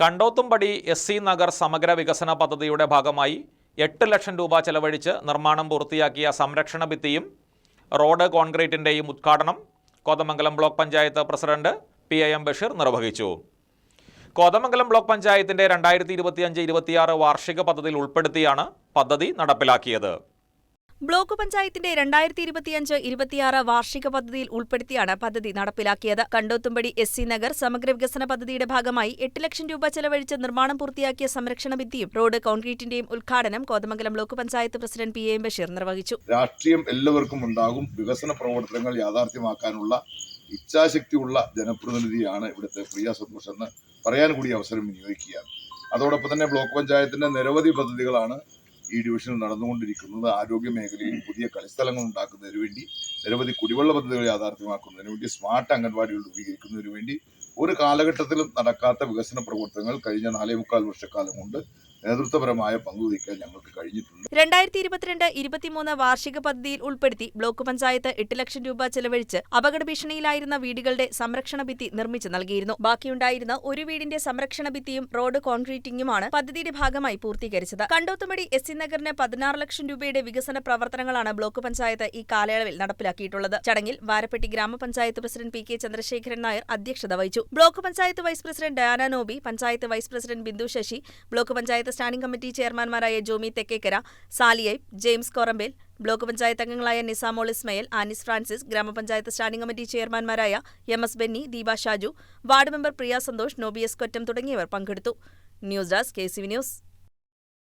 കണ്ടോത്തുംപടി S C Nagar സമഗ്ര വികസന പദ്ധതിയുടെ ഭാഗമായി എട്ട് ലക്ഷം രൂപ ചെലവഴിച്ച് നിർമ്മാണം പൂർത്തിയാക്കിയ സംരക്ഷണ ഭിത്തിയും റോഡ് കോൺക്രീറ്റിന്റെയും ഉദ്ഘാടനം Kothamangalam block panchayat president P A Basheer നിർവഹിച്ചു. കോതമംഗലം ബ്ലോക്ക് പഞ്ചായത്തിന്റെ രണ്ടായിരത്തി ഇരുപത്തിയഞ്ച് ഇരുപത്തിയാറ് വാർഷിക പദ്ധതിയിൽ ഉൾപ്പെടുത്തിയാണ് പദ്ധതി നടപ്പിലാക്കിയത്. ബ്ലോക്ക് പഞ്ചായത്തിന്റെ രണ്ടായിരത്തി ഇരുപത്തിയഞ്ച് ഇരുപത്തിയാറ് വാർഷിക പദ്ധതിയിൽ ഉൾപ്പെടുത്തിയാണ് പദ്ധതി നടപ്പിലാക്കിയത്. കണ്ടോത്തുംപടി എസ് സി നഗർ സമഗ്ര വികസന പദ്ധതിയുടെ ഭാഗമായി എട്ട് ലക്ഷം രൂപ ചെലവഴിച്ച് നിർമ്മാണം പൂർത്തിയാക്കിയ സംരക്ഷണ ഭിത്തിയും റോഡ് കോൺക്രീറ്റിന്റെയും ഉദ്ഘാടനം Kothamangalam block panchayat president P M Basheer നിർവഹിച്ചു. രാഷ്ട്രീയം എല്ലാവർക്കും ഉണ്ടാകും. വികസന പ്രവർത്തനങ്ങൾ യാഥാർത്ഥ്യമാക്കാനുള്ള ഇച്ഛാശക്തിയുള്ള ജനപ്രതിനിധിയാണ് ഇവിടുത്തെ പ്രിയ സന്തോഷ് എന്ന് പറയാൻ കൂടി അവസരം വിനിയോഗിക്കുകയാണ്. അതോടൊപ്പം തന്നെ ബ്ലോക്ക് പഞ്ചായത്തിന്റെ നിരവധി പദ്ധതികളാണ് ഈ ഡിവിഷനിൽ നടന്നുകൊണ്ടിരിക്കുന്നത് ആരോഗ്യ മേഖലയിൽ പുതിയ കളിസ്ഥലങ്ങൾ ഉണ്ടാക്കുന്നതിന് വേണ്ടി നിരവധി കുടിവെള്ള പദ്ധതികൾ യാഥാർത്ഥ്യമാക്കുന്നതിന് വേണ്ടി സ്മാർട്ട് അംഗൻവാടികൾ രൂപീകരിക്കുന്നതിന് വേണ്ടി ഒരു കാലഘട്ടത്തിലും നടക്കാത്ത വികസന പ്രവർത്തനങ്ങൾ കഴിഞ്ഞ നാലേ മുക്കാൽ വർഷക്കാലം കൊണ്ട് നേതൃത്വപരമായ പങ്കുവഹിക്കാൻ ഞങ്ങൾക്ക് കഴിഞ്ഞിട്ടുണ്ട്. രണ്ടായിരത്തി ഇരുപത്തിരണ്ട് ഇരുപത്തിമൂന്ന് വാർഷിക പദ്ധതിയിൽ ഉൾപ്പെടുത്തി ബ്ലോക്ക് പഞ്ചായത്ത് എട്ട് ലക്ഷം രൂപ ചെലവഴിച്ച് അപകട ഭീഷണിയിലായിരുന്ന വീടുകളുടെ സംരക്ഷണ ഭിത്തി നിർമ്മിച്ചു നൽകിയിരുന്നു. ബാക്കിയുണ്ടായിരുന്ന ഒരു വീടിന്റെ സംരക്ഷണ ഭിത്തിയും റോഡ് കോൺക്രീറ്റിംഗുമാണ് പദ്ധതിയുടെ ഭാഗമായി പൂർത്തീകരിച്ചത്. കണ്ടോത്തുമടി എസ് സി നഗറിന് പതിനാറ് ലക്ഷം രൂപയുടെ വികസന പ്രവർത്തനങ്ങളാണ് ബ്ലോക്ക് പഞ്ചായത്ത് ഈ കാലയളവിൽ നടപ്പിലാക്കിയിട്ടുള്ളത്. ചടങ്ങിൽ Varappetty gram panchayat president P K Chandrasekharan Nair അധ്യക്ഷത വഹിച്ചു. Block panchayat vice president Diana Noby panchayat vice president Bindu Sasi block panchayat standing committee ചെയർമാൻമാരായ Jomy Thekkekara സാലിയൈബ് ജെയിംസ് കോറമ്പേൽ ബ്ലോക്ക് പഞ്ചായത്ത് അംഗങ്ങളായ നിസാമോൾ ഇസ്മയിൽ ആനിസ് ഫ്രാൻസിസ് ഗ്രാമപഞ്ചായത്ത് standing committee ചെയർമാൻമാരായ M S Benny Deepa Shaju ward member Priya Santhosh Noby S Kottam തുടങ്ങിയവർ പങ്കെടുത്തു. News desk K news.